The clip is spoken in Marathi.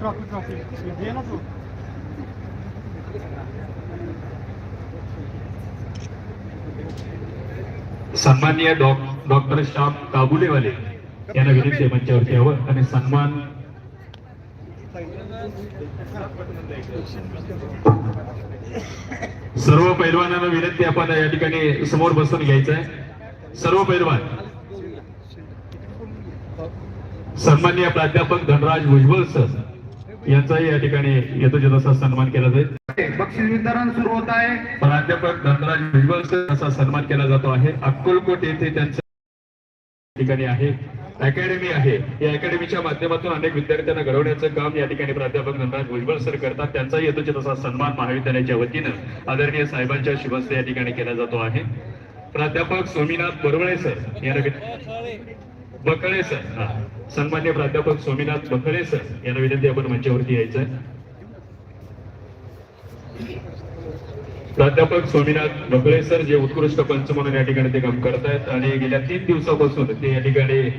ट्रॉफी ट्रॉफी दे ना तू सन्माननीय डॉ- डॉक्टर श्याम काबुलेवाले यांना विनंती आहे मंचावरती यावं आणि सन्मान सर्व पैलवानांना विनंती आपण या ठिकाणी समोर बसून घ्यायचं आहे सर्व पैलवान. सन्माननीय प्राध्यापक धनराज भुजबळ सर यांचाही या ठिकाणी येतो तसा सन्मान केला जाईल. बक्षीस वितरण सुरू होत आहे. प्राध्यापक धनराज भुजबळ सर यांचा सन्मान केला जातो आहे. अक्कलकोट येथे त्यांच्या ठिकाणी आहे. अकॅडमी आहे. या अकॅडमीच्या माध्यमातून अनेक विद्यार्थ्यांना घडवण्याचं काम या ठिकाणी प्राध्यापक धनराज भुजबळ सर करतात. त्यांचाही येतोच तसा सन्मान महाविद्यालयाच्या वतीनं आदरणीय साहेबांच्या शुभस्ते या ठिकाणी केला जातो आहे. प्राध्यापक स्वामीनाथ बरवळे सर विन- बकळे सर सन्मान्य प्राध्यापक स्वामीनाथ बकळे सर यांना विनंती आपण मंचावरती यायचं प्राध्यापक स्वामीनाथ बकळे सर जे उत्कृष्ट पंच म्हणून या ठिकाणी ते काम करतायत आणि गेल्या तीन दिवसापासून ते या ठिकाणी